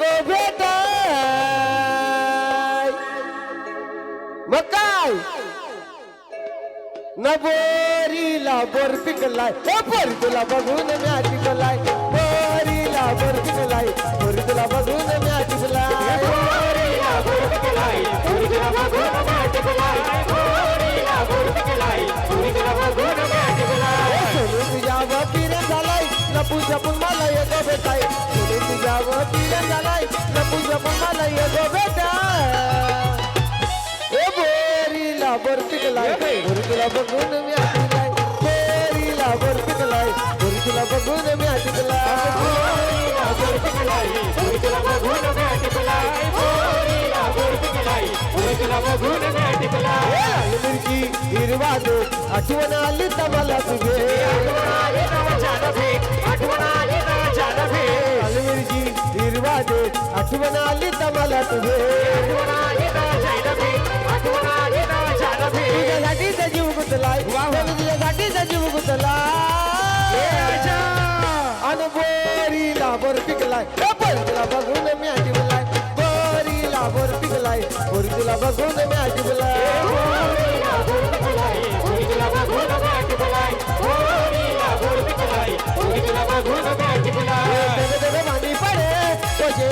गो भेटाय मग काय न बोरीला बोर पिकलाय ओ बोर तुला बघून म्या टिकलाय बोरीला बोर पिकलाय बोर तुला बघून म्या टिकलाय सोनू तुझ्या वतीने झालाय लपू जपून मला येतो भेटाय लपू जपून मला येतो भेटाय ए बोरीला बोर पिकलाय बोर तुला बघून मी आटिकलाय बोरीला बोर पिकलाय बोर तुला बघून मी आटिकलाय मिरची हिरवा दे आठवण आली तर मला तुझे लाल मिरची हिरवा दे आठवण आली तर मला तुझे तुझ्यासाठी तर जीव गुतलाय तुझ्यासाठी तर जीव गुतलाय. बोरीला बोर पिकलाय. बोरीला बघून मी आठवलाय बोर पिकलाय. बोरी तुला बघून मी आठवलाय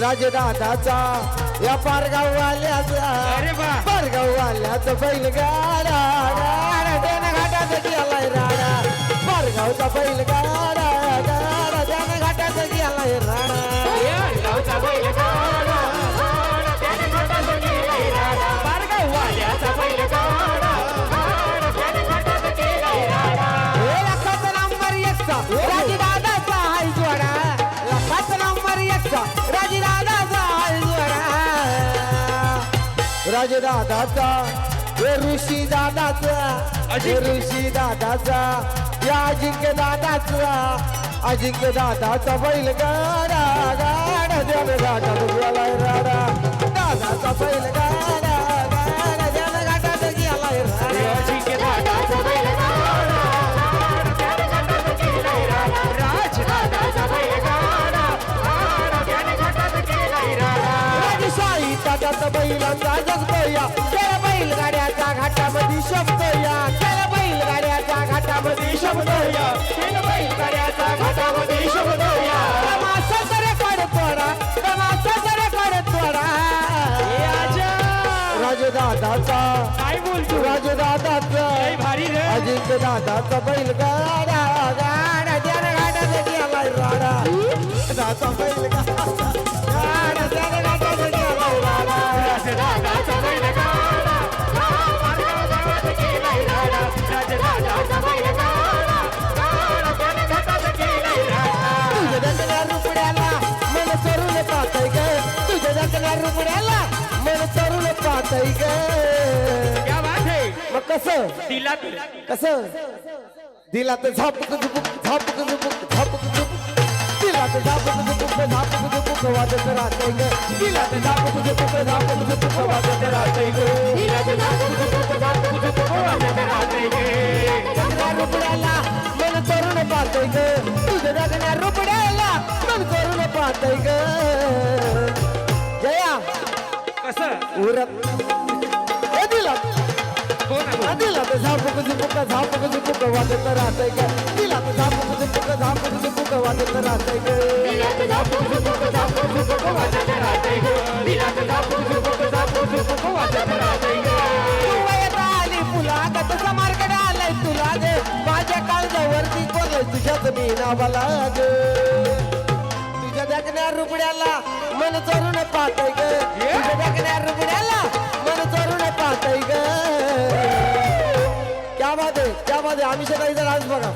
राजदादाचा या पारगाव वाल्याचा. पारगाव वाल्याचा बैलगाडा. गाडा घाटात गेलाय राडा. पारगावचा बैलगाडा. गाडा राजदादाचा हे ऋषी दादाचा हे ऋषी दादाचा या अजिंक्य दादाचा अजिंक्य दादाचा बैल गाडा गाडा द्यान गाडा गेलाय राडा दादाचा बैल गाडा. ताटात बैलांचा जगतोया त्या बैलगाड्याच्या घाटामध्ये शब्दोया त्या बैलगाड्याच्या घाटामध्ये शब्दोया काढतोडा तमाशा तरी काढतोडा राजदादाचा. काय बोलतो? राजदादाचा. भारी रे. अजिंक्य दादाचा बैलगाडा. गाडा गाड्यात गेलाय राडा. दादा बैलगाडा. पाहतय ग क्या बात है मग कसं तिला कसं दिला तर झापक झुपुक झापक झुपुक झापक झुपुक दिला तर झापक झुपुक झापक झुपुक वाजत राहतय ग दिला तर झापक झुपुक झापक झुपुक वाजत राहतय ग उरत ए दिला. हो ना दिला तर झापक झुपुक झापक झुपुक वाजत राहतय ग दिला तर झापक झुपुक झापक झुपुक वाजत राहतय ग वयात आली फुला गतचा मार्केट आलाय तुला ग माझ्या काळजावरती कोण तुझ्याच मी नावाला ग बघण्या रुबड्याला मन चरून पाहतय ग ये? तुझ्या बघण्या रुपड्याला मन चरून पाहतय ग क्या बात आहे क्या बात आहे आम्ही शेजारीचा डान्स बघा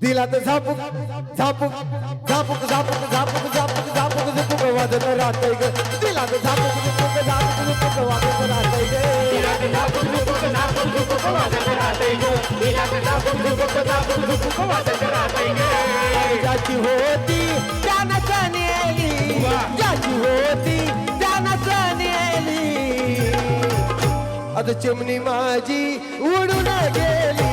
दिला तर झापूक झापूक झापूक झापूक झापूक झापूक झापूक झुपूक वाजत राहतय ग दिला तर झापूक झुपूक झापूक झुपूक वाजत राहतय ग ज्याची होती त्यानंच नेली. ज्याची होती त्यानंच नेली. आता चिमणी माझी उडून गेली.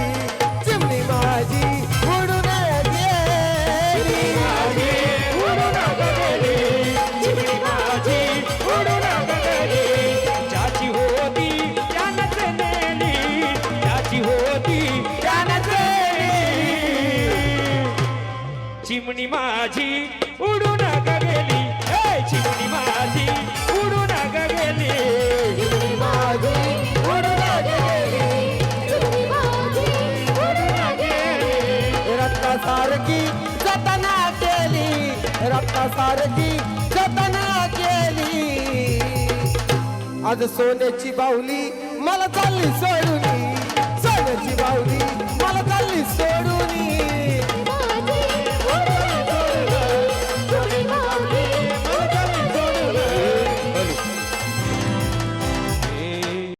माझी उडून गेली चिमणी माझी उडून गेली गेली रक्तासारखी जतना केली. रक्तासारखी जतना केली. आज सोन्याची बाहुली मला चालली सोडून. सोन्याची बाहुली.